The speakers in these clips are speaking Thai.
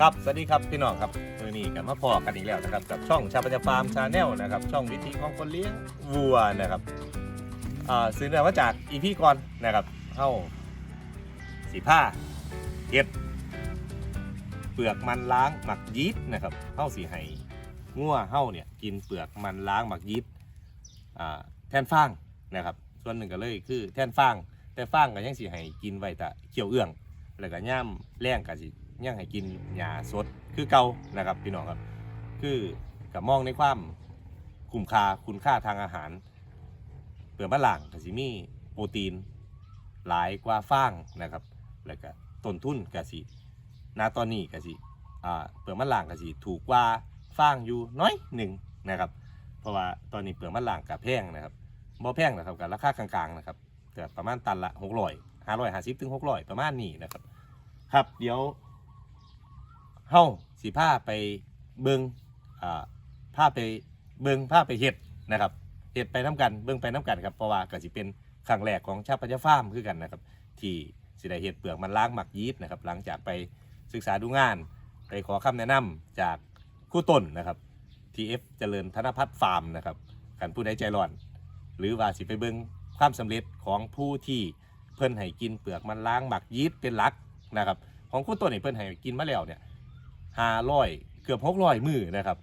ครับสวัสดีครับพี่น้องครับมือนี้กันมาพอกันอีกแล้วนะครับกับช่องชาปัญญาฟาร์มชาแนลนะครับช่องวิธีของคนเลี้ยงวัวนะครับอ่าซื้อเนื้อมาจากอีพีก่อนนะครับเฮ้าสีผ้าเห็ดเปลือกมันล้างหมักยีสต์นะครับเฮ้าสีไห้งัวเฮ้าเนี่ยกินเปลือกมันล้างหมักยีสต์อ่าแทนฟางนะครับส่วนหนึ่งก็เลยคือแทนฟางแต่ฟางก็ยังสีไห้กินไว้แต่เขียวเอื้องแล้วก็ย่ำแรงก็สิ ยังให้กินหญ้าสดคือเก่านะครับพี่น้องครับ คือกับมองในความคุ้มค่าคุณค่าทางอาหาร เปลือกมะหล่างก็สิมีโปรตีน หลายกว่าฟางนะครับ แล้วก็ต้นทุนก็สิณตอนนี้ก็สิเปลือกมะหล่างก็สิถูกกว่าฟางอยู่น้อยหนึ่งนะครับ เพราะว่าตอนนี้เปลือกมะหล่างกับแพงนะครับบ่แพงนะครับกับราคากลางๆนะครับแต่ประมาณตันละหกร้อยห้าร้อยห้าสิบถึงหกร้อยประมาณนี้นะครับ ครับเดี๋ยว เฮาสิผ้าไปเบิงอ่าผ้าไปเบิงผ้าไปเห็ดนะครับเห็ดไปน้กันเบิงไปน้กันครับเพราะว่าก็สิเป็นครั้งแรกของชาปัญญาฟาร์มคือกันนะครับ ที่สิได้เห็ดเปลือกมันล้างหมักยีสต์นะครับ หลังจากไปศึกษาดูงาน ไปขอคำแนะนำจากคู่ต้นนะครับ TF เจริญธนพัฒน์ฟาร์มนะครับกันผู้ใดใจร้อน หรือว่าสิไปเบิงความสำเร็จของผู้ที่เพิ่นให้กินเปลือกมันล้างหมักยีสต์เป็นหลักนะครับ ของคู่ต้นนี่เพิ่นให้กินมาแล้วเนี่ย ห้าร้อยเกือบหกร้อยมือนะครับ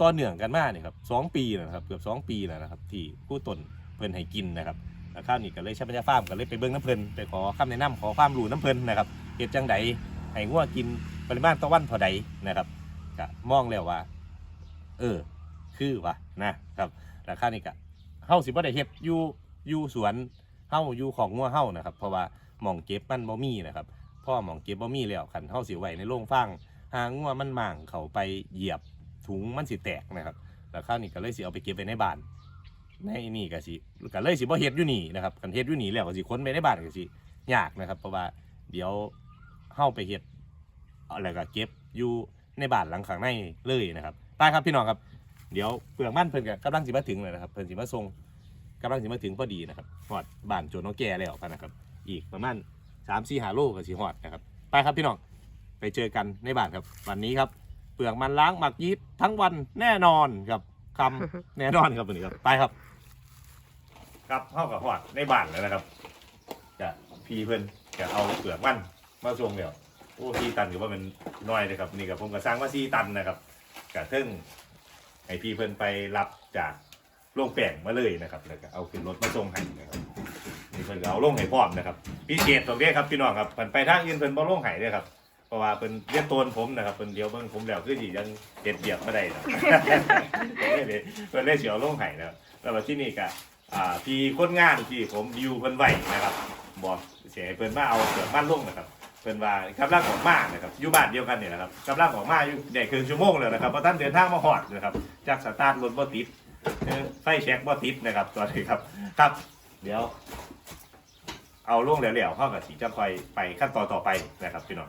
ต่อเนื่องกันมาเนี่ยครับสองปีนะครับเกือบสองปีแล้วนะครับ ที่คู่ต้นเพิ่นให้กินนะครับแล้วข้าวนี่ก็เลยใช้ปัญญาฟาร์มก็เลยไปเบิ่งน้ำเพลินไปขอคำแนะนำขอความรู้น้ำเพลินนะครับเก็บจังไดให้งัวกินปริมาณต่อวันเท่าใดนะครับก็มองแล้วว่า เออ คือว่ะนะครับแล้วข้าวนี่ก็เฮาสิบ่ได้เฮ็ดอยู่อยู่สวนเฮาอยู่ของงัวเฮานะครับ เพราะว่าหม่องเก็บมันบ่มีนะครับพ่อหมองเก็บบ่มีแล้วขันเฮาสิไว้ในโรงฟาง หางงัวมันหม่างเขาไปเหยียบถุงมันสิแตกนะครับ แล้วข้าวนี่ก็เลยสิเอาไปเก็บไว้ในบ้านในนี่ก็สิก็เลยสิบ่เฮ็ดอยู่นี่นะครับคันเฮ็ดอยู่นี่แล้วก็สิค้นไปในบ้านก็สิยากนะครับเพราะว่าเดี๋ยวเฮาไปเฮ็ดอะไรก็เก็บอยู่ในบ้านหลังข้างในเลยนะครับไปครับพี่น้องครับ เดี๋ยวเปลือกมันเพิ่นก็กำลังสิมาถึงเลยนะครับเพิ่นสิมาส่งกำลังสิมาถึงพอดีนะครับฮอดบ้านโจนโนแก่แล้วนะครับ อีกประมาณสามสี่หาโลกับสีหอดนะครับไปครับพี่น้อง ไปเจอกันในบ้านครับ วันนี้ครับเปลือกมันล้างหมักยีสต์ทั้งวันแน่นอนครับคำแน่นอนครับวันนี้ครับไปครับครับเข้ากับหอดในบ้านแล้วนะครับจะพีเพิ่นจะเอาเปลือกมันมาส่งเดี๋ยวโอ้ซีตันถือว่าเป็นน้อยเลยครับนี่กับผมก็สร้างว่าซีตันนะครับกะเทึ่งให้พี่เพิ่นไปรับจากโรงแป้งมาเลยนะครับแล้วก็เอาขึ้นรถมาส่งให้นะครับนี่เพิ่นก็เอาลงให้พร้อมนะครับพี่เกตตรงนี้ครับพี่น้องครับเพิ่นไปทางอื่นเพิ่นบ่ลงให้เด้อครับ เพราะว่าเพิ่นเรียนโตนผมนะครับเพิ่นเดียวเบิ่งผมแล้วคือสิยังเฮ็ดเบียบบ่ได้นะ เพิ่นเลยเพิ่นเลยสิเอาลงให้นะครับแล้วว่าที่นี่ก็อ่าพี่คนงานที่ผมอยู่เพิ่นไว้นะครับบอกสิให้เพิ่นมาเอาเสือบ้านลงนะครับเพิ่นว่ากำลังออกมานะครับอยู่บ้านเดียวกันนี่แหละครับกำลังออกมาอยู่ได้ครึ่งชั่วโมงแล้วนะครับเพราะท่านเดินทางมาฮอดนะครับจากสตาร์ทรถบ่ติดเออไฟแช็กบ่ติดนะครับตอนนี้ครับครับ เดี๋ยว เอาล่วงเหลวๆเข้ากับสีจะคอยไปขั้นตอนต่อไปนะครับพี่น้อนง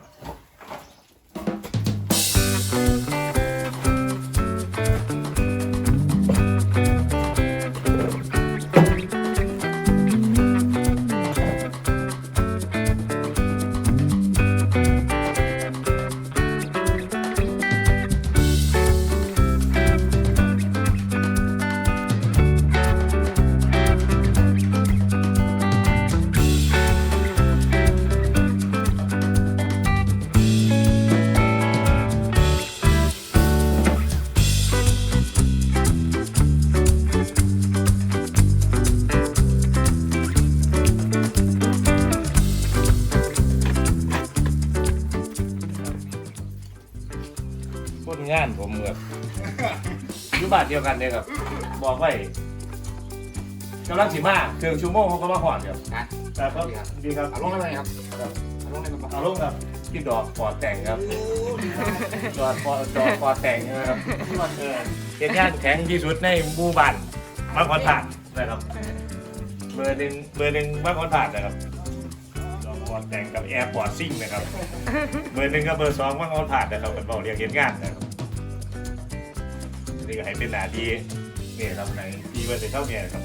เดียวกันเนี่ยครับ บอกไว้กำลังสิมาเครื่องชั่วโมงเขาก็มาหอดครับนะแต่ก็ดีครับเอาลงได้ไหมครับเอาลงได้ไหมครับเอาลงครับที่ดอกปอดแต่งครับจอดปอดจอดปอดแต่งนะครับเออเป็นงานแข็งที่สุดในหมู่บ้านบางคนผ่านนะครับ เบอร์หนึ่งเบอร์หนึ่งบางคนผ่านนะครับดอกปอดแต่งกับแอร์ปอดซิ่งนะครับ เบอร์หนึ่งกับเบอร์สองบางคนผ่านนะครับเป็นบอกเรียกเรียนงานนะครับ นี่ก็ให้เป็นหน้าที่เนี่ยครับในที่ว่าจะเข้าเนี่ยครับ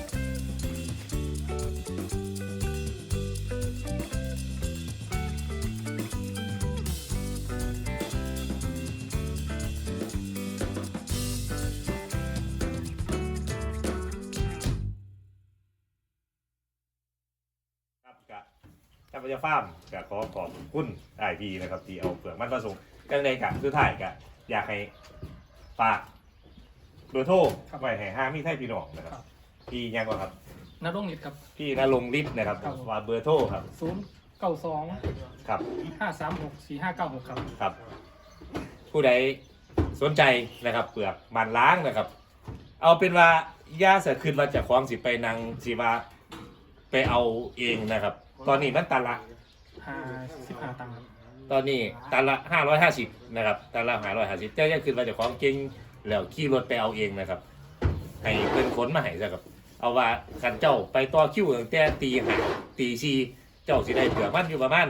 ท่านพระฟ้ามกับขอขอบคุณไอพีนะครับที่เอาเปลือกมันผสมกันในกับสุอถ่ายกับอยากให้ฝาก เบอร์โทรไว้ให้ห้ามีไทยพี่น้องนะครับครับพี่ยังก็ครับ นรงค์นิดครับ พี่นรงค์ฤทธิ์นะครับครับว่าเบอร์โทรครับ ศูนย์เก้าสองครับ ห้าสามหกสี่ห้าเก้าหกครับ ครับ ผู้ใดสนใจนะครับ เปลือกมันล้างนะครับ เอาเป็นว่าย่าเสือขึ้นมาจากคลองสิไปนางสิว่าไปเอาเองนะครับ ตอนนี้มันตันละ ห้าสิบห้าตังค์ครับ ตอนนี้ตันละห้าร้อยห้าสิบนะครับตันละห้าร้อยห้าสิบเจ้าจะขึ้นมาจากของจริง แล้วขี่รถไปเอาเองนะครับ ให้เป็นขนมาให้ซะครับ เอาว่าขันเจ้าไปต่อคิวตั้งแต่ตีห้าตีสี่เจ้าสิได้เปลือกมันอยู่ประมาณ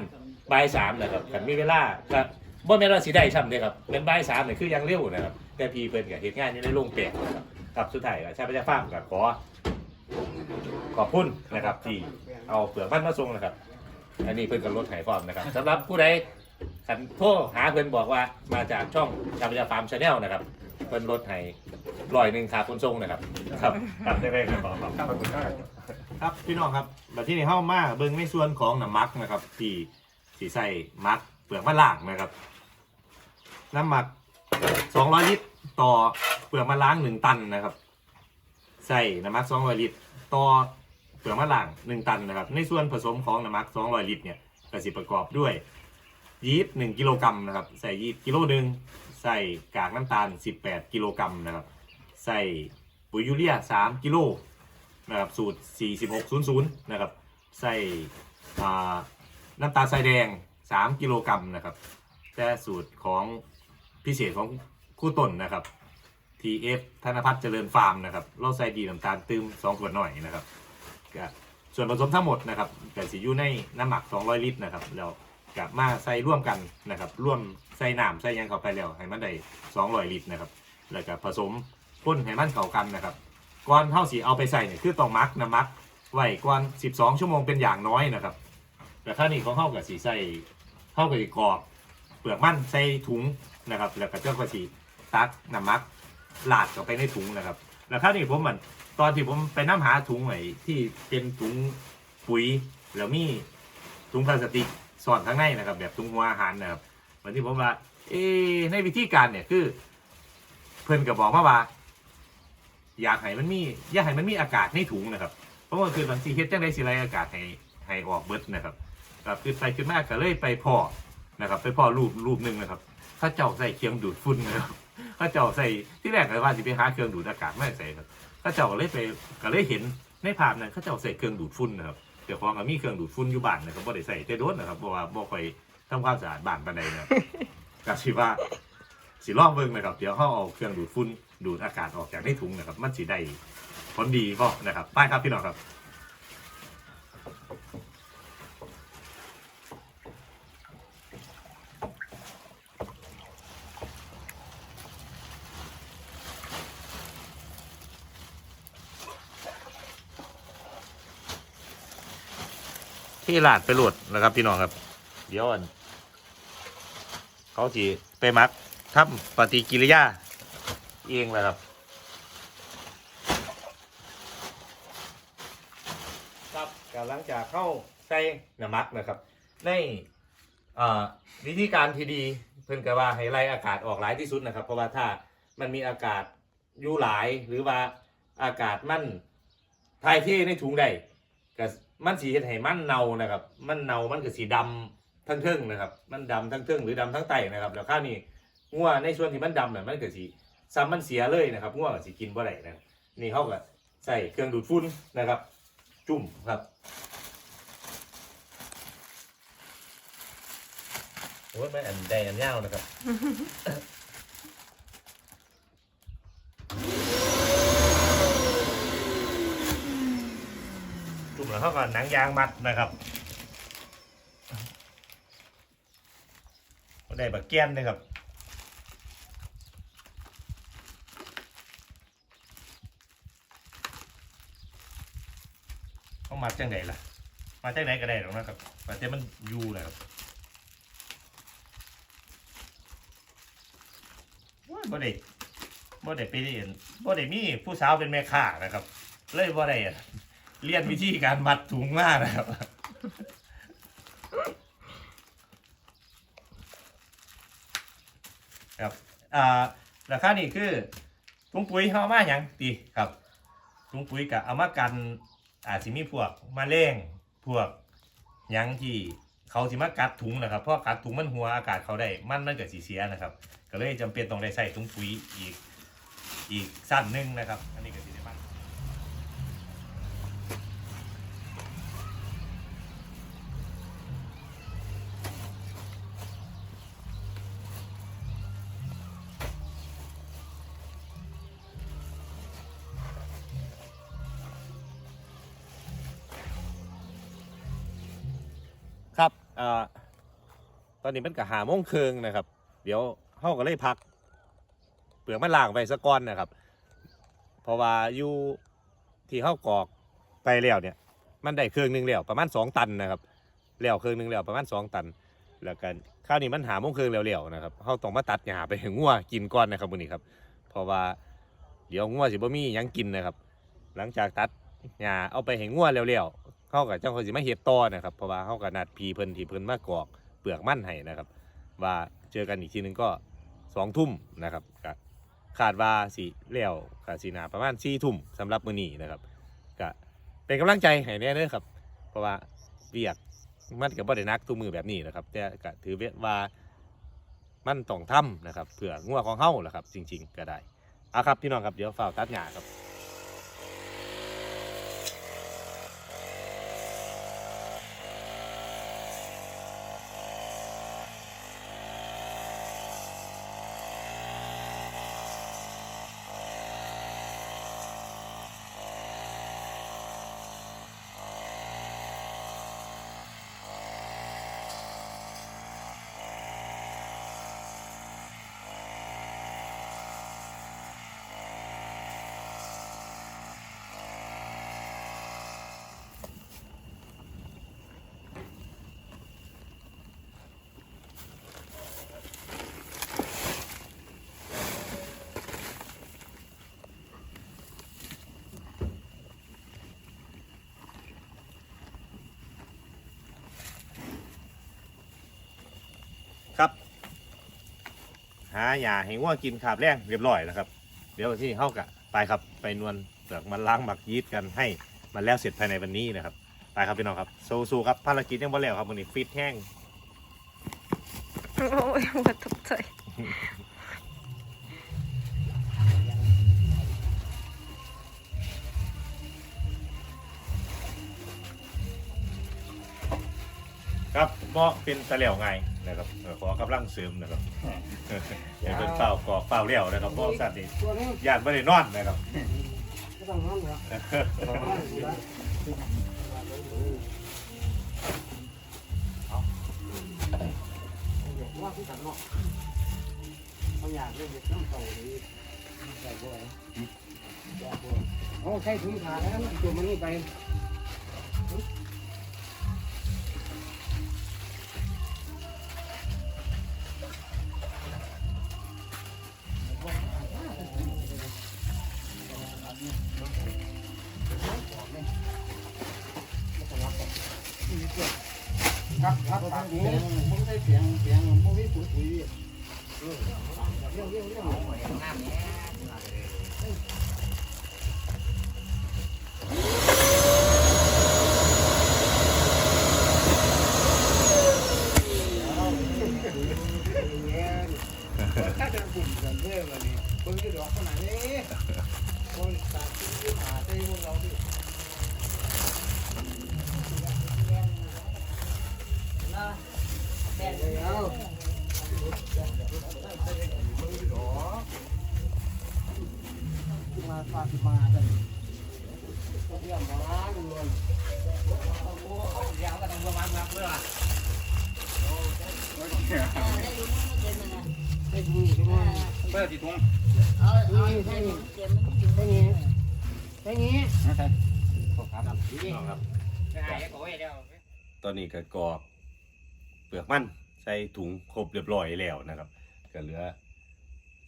บ่ายสามนะครับขันมีเวลาก็บ่แม่นว่าสิได้ช่ำเลยครับเป็นบ่ายสามเนี่ยคือยังเร็วนะครับ แต่พี่เพิ่นกับเหตุงานอยู่ในโรงแปลงนะครับครับสุดท้ายก็ชาพเจ้าฟาร์มกับขอขอบคุณนะครับที่เอาเปลือกมันมาส่งนะครับ อันนี้เพิ่นกับรถไถฟอร์มนะครับสำหรับผู้ใดขันโทรหาเพิ่นบอกว่ามาจากช่องชาพเจ้าฟาร์มชาแนลนะครับ เพิ่นรถไถร้อยหนึ่งขาคนส่งนะครับ ครับครับได้ไหมครับขอบคุณครับครับพี่น้องครับแบบที่นี่เข้ามาเบิ่งในส่วนของน้ำมักนะครับ ที่ที่ใส่มักเปลือกมะล่างนะครับ น้ำหมัก 200 ลิตรต่อเปลือกมะล้าง1ตันนะครับ ใส่น้ำมัก 200 ลิตรต่อเปลือกมะล่าง1ตันนะครับ ในส่วนผสมของน้ำมัก 200 ลิตรเนี่ยก็สิประกอบด้วยยีสต์1กิโลกรัมนะครับ ใส่ยีสต์กิโลหนึ่ง ใส่กากน้ำตาล 18 กิโลกรัมนะครับใส่ปุ๋ยยูเรีย 3 กิโลนะครับสูตร 4600 นะครับใส่น้ำตาลทรายแดง 3 กิโลกรัมนะครับแต่สูตรของพิเศษของคู่ต้นนะครับ TF ธนพัฒน์เจริญฟาร์มนะครับเราใส่ดีน้ำตาลตืม2ขวดหน่อยนะครับส่วนผสมทั้งหมดนะครับก็สิอยู่ในน้ำหมัก 200 ลิตรนะครับแล้วกับมาใส่ร่วมกันนะครับร่วม ใส่น้ำใส่หยังเข้าไปแล้วให้มันได้200ลิตรนะครับ แล้วก็ผสมพ่นให้มันเข้ากันนะครับก่อนเท่าสีเอาไปใส่เนี่ยคือต้องมักน้ำมักไว้ก่อน12ชั่วโมงเป็นอย่างน้อยนะครับ แต่ถ้านี่ของเข้ากับสีใส่เข้ากับสีกรอกเปลือกมันใส่ถุงนะครับ แล้วก็เจ้าก็สีตักน้ำมักลาดเข้าไปในถุงนะครับแล้วถ้านี่ผมมันตอนที่ผมไปน้ำหาถุงไหนที่เป็นถุงปุ๋ยแล้วมีถุงพลาสติกสอดข้างในนะครับ แบบถุงหัวอาหารนะครับ เหมือนที่ผมว่า เอในวิธีการเนี่ยคือ เพื่อนก็บอกมาว่า อยากให้มันมีอยากให้มันมีอากาศในถุงนะครับ เพราะว่าคือบางทีเฮ็ดจังไดสิไรอากาศให้ให้ออกเบิดนะครับก็คือไปขึ้นมาก็เลยไปพ่อนะครับ ไปพ่อรูปรูปหนึ่งนะครับเขาเจ้าใส่เครื่องดูดฝุ่นนะครับเขาเจ้าใส่ที่แรกก็ว่าสิไปหาเครื่องดูดอากาศไม่ใส่ครับเขาเจ้าก็เลยไปก็เลยเห็นในภาพนั้นเขาเจ้าใส่เครื่องดูดฝุ่นนะครับเดี๋ยวของก็มีเครื่องดูดฝุ่นอยู่บ้านนะครับบ่ได้ใส่แต่โดนนะครับเพราะว่าบ่ค่อย ทำความสะอาดบ้านปานใดนะครับก็สิว่าสิลองเบิ่งนะครับ เดี๋ยวเขาเอาเครื่องดูดฝุ่นดูดอากาศออกจากในถุงนะครับมันสิได้ผลดีก็นะครับไปครับพี่น้องครับที่ลาดไปโหลดนะครับพี่น้องครับ ดี๋ยวอันเขาจีไปมักทำปฏิกิริยา เองแหละครับครับกหลังจากเข้าใส่น้ำมักนะครับ ในวิธีการที่ดีเพิ่นก็ว่าให้ไล่อากาศออกหลายที่สุดนะครับ เพราะว่าถ้ามันมีอากาศอยู่หลายหรือว่าอากาศมันทายเทในถุงได้ก็มันสีเฮ็ดให้มันเน่านะครับ มันเน่ามันก็สีดำ ทั้งเทิงนะครับ มันดำทั้งเทิงหรือดำทั้งไตนะครับ แล้วข้าวนี่งัวในส่วนที่มันดำเนี่ยมันเกิดสีซ้ำมันเสียเลยนะครับงัวก็สีกินบ่ได้นะครับนี่เขาก็ใส่เครื่องดูดฝุ่นนะครับ จุ่มครับโอ้ยไม่อันใดอันยาวนะครับ จุ่มแล้วเขาก็หนังยางมัดนะครับ ได้บักแก้นเลยครับเขามาจังไหนล่ะ มาจังไหนก็ได้หรอกนะครับมาแต่มันอยู่แหละครับว้าบ่ได้บ่ได้ไปเรียนบ่ได้มีผู้สาวเป็นแม่ค้านะครับ เลยบ่ได้เรียนวิธีการมัดถุงมานะครับ ครับอ่าราคานี่คือถุงปุ๋ยเฮาเอามาหยังตีครับถุงปุ๋ยกับเอามากันอาจสิมีพวกมาเร่งพวกหยังที่เขาสิมากัดถุงนะครับเพราะกัดถุงมันหัวอากาศเขาได้มันมันเกิดสีเสียนะครับ ก็เลยจำเป็นต้องได้ใส่ถุงปุ๋ยอีกอีกสั้นนึงนะครับ อันนี้ก็สิ นนี้มันก็หาโมงครึงนะครับ เดี๋ยวเฮาก็เลยพัก เปลือกมันล่างไปสะก้อนนะครับ เพราะว่าอยู่ที่เฮากอกไปแล้วเนี่ย มันได้เครื่องหนึงแล้วประมาณสองตันนะครับแล้วเครื่องหนึงแล้วประมาณสองตัน แล้วกันข้าวนี้มันหาโมงครึงแล้วๆนะครับเฮาต้องมาตัดหญ้าไปให้งัวกินก่อนนะครับมื้อนี้ครับ เพราะว่าเดี๋ยวงัวสิบ่มีหยังกินนะครับ หลังจากตัดหญ้าเอาไปให้งัวแล้วๆเขากับเจ้าเขาสิมาเฮ็ดต่อนะครับ เพราะว่าเขากับนัดพีเพิ่นที่เพิ่นมากอก ปลือกมั่นให้นะครับ ว่าเจอกันอีกทีนึงก็สองทุ่มนะครับก็คาดว่าสิเลี้ยวกับสีนาประมาณสี่ทุ่มสำหรับมือนี้นะครับก็เป็นกำลังใจให้แน่เด้อครับ เพราะว่าเวียกมันก็บ่ได้นักทุกมือแบบนี้นะครับ แต่ก็ถือว่ามันต้องทำนะครับเพื่องัวของเฮาแหละครับ จริง ๆ ก็ได้เอาครับพี่น้องครับเดี๋ยวฝ้าตัดหญ้าครับ หาหญ้าให้งัวกินขาบแรงเรียบร้อยแล้วครับ เดี๋ยวที่เข้ากะไปครับไปนวลเปลือกมันล้างหมักยีสต์กันให้มันแล้วเสร็จภายในวันนี้นะครับไปครับพี่น้องครับสู้ๆครับภารกิจยังบ่แล้วครับวันนี้ฟิตแห้งโอ้ยหัวตกใจครับก็เป็นตะเหลี่ยวไง นะครับเอ่อขอกำลังเสริมนะครับเดี๋ยวเป็นเป้ากอกเป้าเลี้ยวนะครับเพราะสัตว์นี่ตัวนี้ญาติไม่ได้นอนนะครับ ก็ต้องนอนเหรอว่าที่กันเนาะเขาอยากเล่นเด็กน้ำเต่าเลยใส่บัวโอ้ใช่ถุงขาแล้วตัวมันนี่ไป พี่น้องครับใช่โอ้ยเดี๋ยวตอนนี้ก็กรอกเปลือกมันใส่ถุงครบเรียบร้อยแล้วนะครับ ก็เหลือ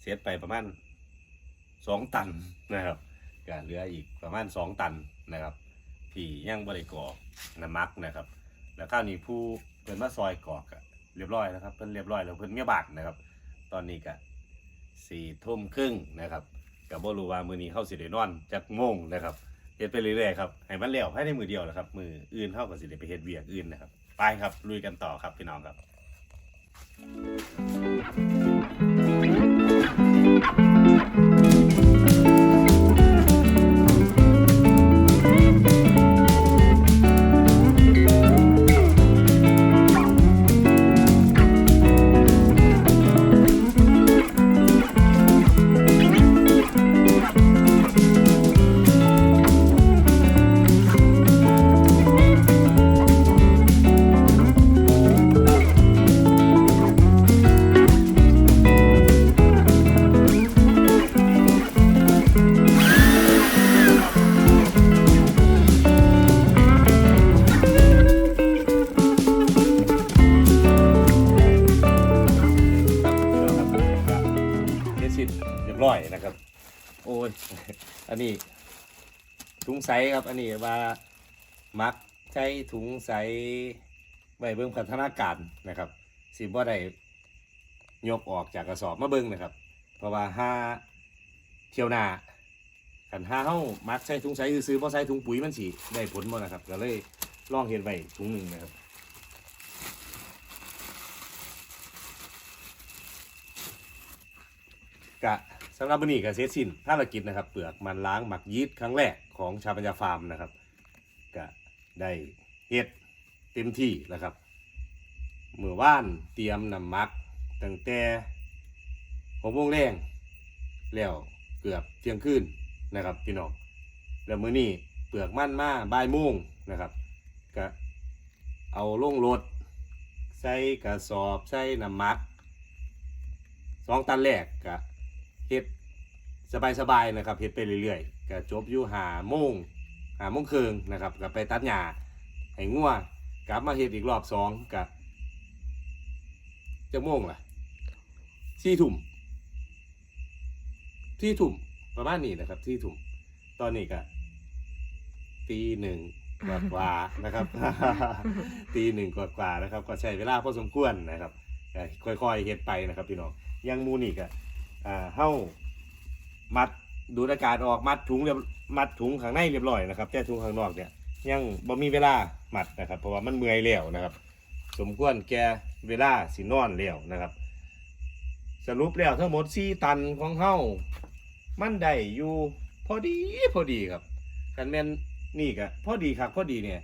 เซตไปประมาณสองตันนะครับก็เหลืออีกประมาณสองตันนะครับ ที่ยังบริกรอกน้ำมักนะครับ แล้วข้าวนี้ผู้เพิ่นมาซอยกรอกเรียบร้อยแล้วครับเพิ่นเรียบร้อยแล้วเพิ่นเมียบาทนะครับ ตอนนี้ก็สี่ทุ่มครึ่งนะครับกับบ่รู้ว่ามือนี้เข้าสิได้นอนจักโมงนะครับ เฮ็ดไปเรื่อยๆครับให้มันเล้วให้ในมือเดียวนะครับ มืออื่นเท่ากับสิเดไปเฮ็ดเวียกอื่นนะครับ ไปครับลุยกันต่อครับพี่น้องครับครับ ใสครับ อันนี้ว่ามักใช้ถุงใสไว้เบิ่งพัฒนาการนะครับสิบ่ได้ยกออกจากกระสอบมาเบิ่งนะครับ เพราะว่าห้าเที่ยวหน้ากันห้าเฮามักใช้ถุงใสซื้อๆบ่ใส่ถุงปุ๋ยมันสิได้ผลบ่นะครับ ก็เลยลองเฮ็ดไว้ถุงหนึ่งนะครับกะสำหรับวันนี้ก็เสร็จสิ้นภารกิจนะครับ เปลือกมันล้างหมักยีสต์ครั้งแรก ของชาวปัญญาฟาร์มนะครับก็ได้เฮ็ดเต็มที่แล้วครับเมื่อว่านเตรียมนำมักตั้งแต่หกโมงแรงแล้วเกือบเที่ยงคืนนะครับพี่น้องแล้วมื้อนี้เปลือกมันมาบ่ายโมงนะครับก็เอาลงรถใส่กระสอบใส่น้ำมักสองตันแรกก็เฮ็ดสบายๆนะครับเฮ็ดไปเรื่อยๆ ก็จบอยู่หาโมงหาโมงครึ่งนะครับก็ไปตัดหญ้าให้งัวกลับมาเฮ็ดอีกรอบสองก็จะโมงล่ะสี่ทุ่มที่ทุ่มประมาณนี้นะครับที่ทุ่มตอนนี้ก็ตีหนึ่งกว่าๆนะครับ ตีหนึ่งกว่าๆนะครับ ก็ใช้เวลาพอสมควรนะครับค่อยๆเฮ็ดไปนะครับพี่น้องยังมูนี่ก็อ่าเฮ้ามัด ดูดอากาศออกมัดถุงเรียบมัดถุงข้างในเรียบร้อยนะครับแต่ถุงข้างนอกเนี่ยยังบ่มีเวลามัดนะครับ เพราะว่ามันเมื่อยแล้วนะครับ สมควรแก่เวลาสินอนแล้วนะครับ สรุปแล้วทั้งหมด4ตันของเฮามันได้อยู่พอดีพอดีครับกันแม่นนี่ก็พอดีครับพอดีเนี่ย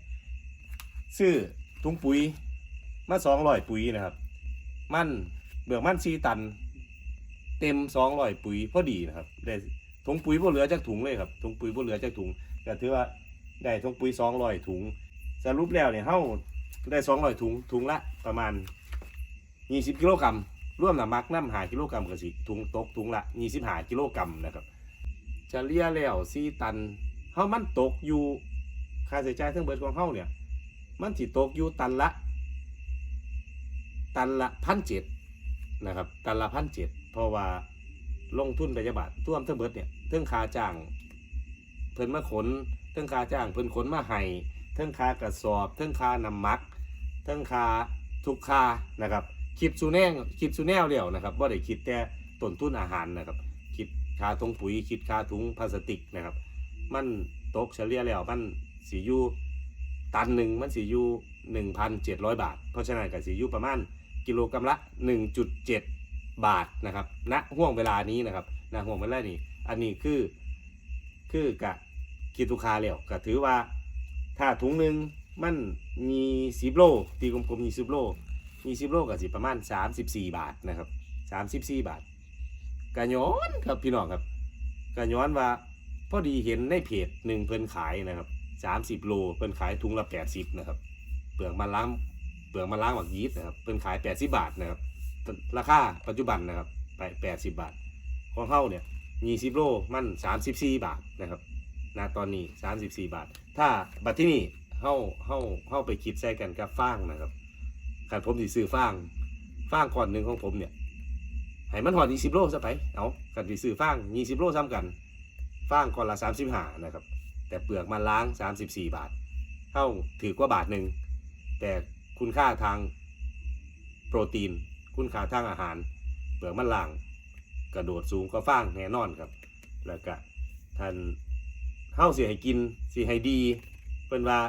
ซื้อถุงปุ๋ยมา200ปุ๋ยนะครับ มันเบือกมัน4ตัน เต็ม200ปุ๋ยพอดีนะครับได้ ถุงปุ๋ยบ่เหลือจากถุงเลยครับถุงปุ๋ยบ่เหลือจากถุงก็ถือว่าได้ถุงปุ๋ย200ถุง สรุปแล้วเนี่ยเฮาได้200ถุงถุงละประมาณ20กิโลกรัมรวมน้ำมักน้ำหากิโลกรัมก็สิถุงตกถุงละ25กิโลกรัมนะครับจะเลี่ยแล้ว4ตันเฮามันตกอยู่ค่าใช้จ่ายทั้งเบิดของเฮาเนี่ย มันสิตกอยู่ตันละ ตันละพันเจ็ดนะครับ ตันละพันเจ็ดเพราะว่า ลงทุนไปจะบาทท่วมทั้งเบิดเนี่ยเทิงค่าจ้างเพิ่นมาขนเทิงค่าจ้างเพิ่นขนมาให้เทิงค่ากระสอบเทิงค่านำมักเทิงค่าทุกค่านะครับคิดสูแนงคิดสูแนวเดียวนะครับว่าได้คิดแต่ต้นทุนอาหารนะครับ คิดค่าถุงปุ๋ยคิดค่าถุงพลาสติกนะครับ มันตกเฉลี่ยแล้วมันสีอยู่ตันหนึ่งมันสีอยู่หนึ่งพันเจ็ดร้อยบาท เพราะฉะนั้นก็สีอยู่ประมาณกิโลกรัมละ1.7 บาทนะครับณห่วงเวลานี้นะครับณห่วงเวลานี้ อันนี้คือคือกะคิดทุคาแล้วก็ถือว่าถ้าถุงหนึ่งมันมีสิบโลตีกลมๆมีสิบโลมีสิบโลก็สิประมาณ34บาทนะครับ34บาทกะย้อนครับพี่น้องครับกะย้อนว่าพอดีเห็นในเพจหนึ่งเพิ่นขายนะครับ30โลเพิ่นขายถุงละ80นะครับเปลือกมันล้างเปลือกมันล้างหมักยีสต์นะครับเป็นขาย80บาทนะครับ ราคาปัจจุบันนะครับไป80บบาท ของเข้าเนี่ย20โลมัน34บสี่บาทนะครับณตอนนี้34บสี่บาท ถ้าบัตรที่นี่เฮาเฮาเฮาไปคิดใส่กันกับฟางนะครับขันผมสิซื้อฟางฟางก่อนหนึ่งของผมเนี่ยให้มันหอด20โลซะไปเอาขันสิซื้อฟาง20โลซ้ำกันฟางก่อนละ35นะครับ แต่เปลือกมันล้าง34บาทเท่าถือกว่าบาทหนึ่งแต่คุณค่าทางโปรตีน คุณค่าทางอาหาร เปลือกมันล่าง กระโดดสูงก็ฟ้างแน่นอนครับ แล้วก็ท่านเฮาเสิให้กินสิให้ดีเพิ่นว่า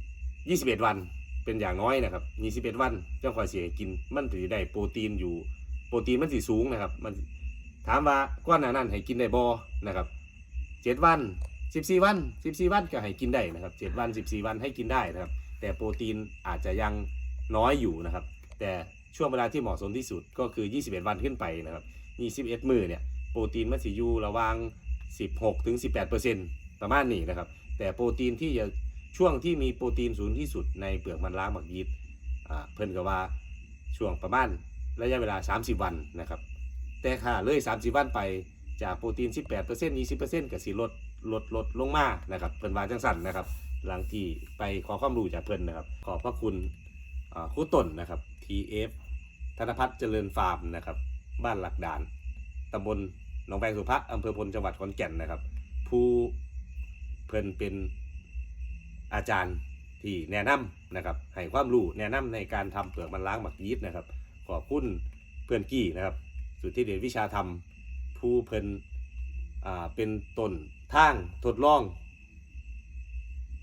21 วันเป็นอย่างน้อยนะครับ 21 วันเจ้าข่อยเสิให้กิน มันสิได้โปรตีนอยู่ โปรตีนมันสิสูงนะครับ มันถามว่าก้อนหนานั้นให้กินได้บ่นะครับ7วัน14วัน14วันก็ให้กินได้นะครับ7วัน14วันให้กินได้นะครับ แต่โปรตีนอาจจะยังน้อยอยู่นะครับ แต่ช่วงเวลาที่เหมาะสมที่สุดก็คือ 21 วันขึ้นไปนะครับ21 มือเนี่ยโปรตีนมันสิอยู่ระวาง16ถึง18 ประมาณนี้นะครับ แต่โปรตีนที่จะช่วงที่มีโปรตีนสูงที่สุดในเปลือกมันล้างหมักยีสต์อ่าเพิ่นก็ว่าช่วงประมาณระยะเวลา 30 วันนะครับ แต่ค่าเลย 30 วันไปจากโปรตีน 18% 20%ก็สิลดลดลดลงมานะครับเพิ่นว่าจังสั่นนะครับ หลังที่ไปขอความรู้จากเพิ่นนะครับ ขอบพระคุณครูต้นนะครับ TF ธนพัฒน์เจริญฟาร์มนะครับ บ้านหลักด่านตำบลหนองแวงสุภะอำเภอพลจังหวัดขอนแก่นนะครับ ผู้เพิ่นเป็นอาจารย์ที่แนะนำนะครับให้ความรู้แนะนำในการทำเปลือกมันล้างหมักยีสต์นะครับ ขอบคุณเพื่อนกี้นะครับ สุทธิเดชวิชาธรรม ผู้เพิ่นอ่าเป็นต้นทางทดลอง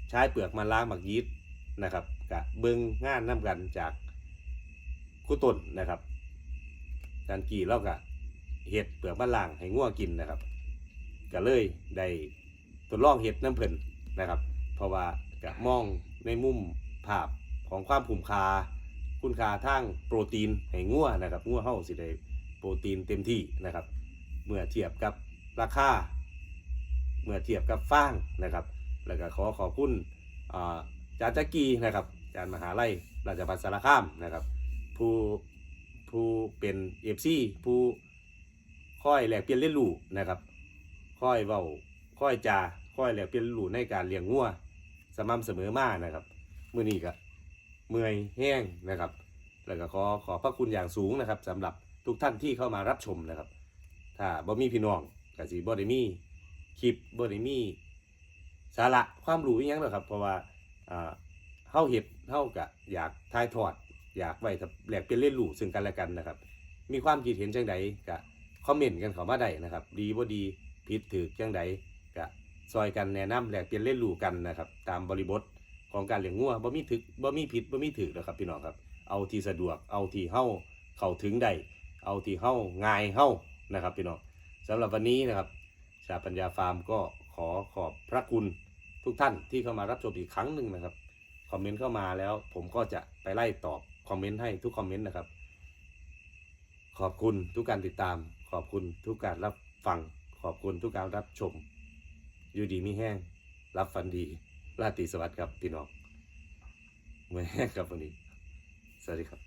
ใช้เปลือกมันล้างหมักยีสต์นะครับกะเบิงงานนํกันจาก ครู่ต้นนะครับอารกี่เรากะเห็ดเปลือกมันล้างให้ง่วกินนะครับก็เลยได้ทดลองเห็ดน้ำเพิ่นนะครับ เพราะว่ากะมองในมุมภาพของความผุ่มคาคุณค่าทางโปรตีนให้งัวนะครับงัวเฮาสิได้โปรตีนเต็มที่นะครับ เมื่อเทียบกับราคาเมื่อเทียบกับฟางนะครับ แล้วก็ขอขอบคุณอาจารย์จักรีนะครับอาจารย์มหาลัยราชภัฏสารคามนะครับ ผู้ผู้เป็นเอฟซีผู้ค่อยแหลกเปลี่ยนเรียนรู้นะครับค่อยเว้าค่อยจาค่อยแหลกเปลี่ยนเรียนรู้ในการเลี้ยงงัวสม่ำเสมอมานะครับมื้อนี้ก็เมื่อยแห้งนะครับ แล้วก็ขอขอพระคุณอย่างสูงนะครับสำหรับทุกท่านที่เข้ามารับชมนะครับ ถ้าบ่มีพี่น้องก็สิบ่ได้มีคลิปบ่ได้มีสาระความรู้อีหยังหรอกครับ เพราะว่าอ่าเฮาเฮ็ดเฮาก็อยากถ่ายทอด อยากไว้ถ้าแลกเปลี่ยนเรียนรู้ซึ่งกันและกันนะครับ มีความคิดเห็นจังใดก็คอมเมนต์กันเข้ามาได้นะครับ ดีบ่ดีผิดถูกจังใดก็ซอยกันแนะนำแลกเปลี่ยนเรียนรู้กันนะครับ ตามบริบทของการเลี้ยงงัวบ่มีถึกบ่มีผิดบ่มีถูกนะครับพี่น้องครับ เอาที่สะดวกเอาที่เฮาเข้าถึงได้เอาที่เฮาง่ายเฮานะครับพี่น้องสำหรับวันนี้นะครับชาปัญญาฟาร์มก็ขอขอบพระคุณทุกท่านที่เข้ามารับชมอีกครั้งหนึ่งนะครับ คอมเมนต์เข้ามาแล้วผมก็จะไปไล่ตอบ คอมเมนต์ให้ทุกคอมเมนต์นะครับ ขอบคุณทุกการติดตาม ขอบคุณทุกการรับฟัง ขอบคุณทุกการรับชม อยู่ดีมีแห้ง รับฟันดีราตรีสวัสดิ์ครับพี่น้องเมื่อแห้งครับวันนี้ สวัสดีครับ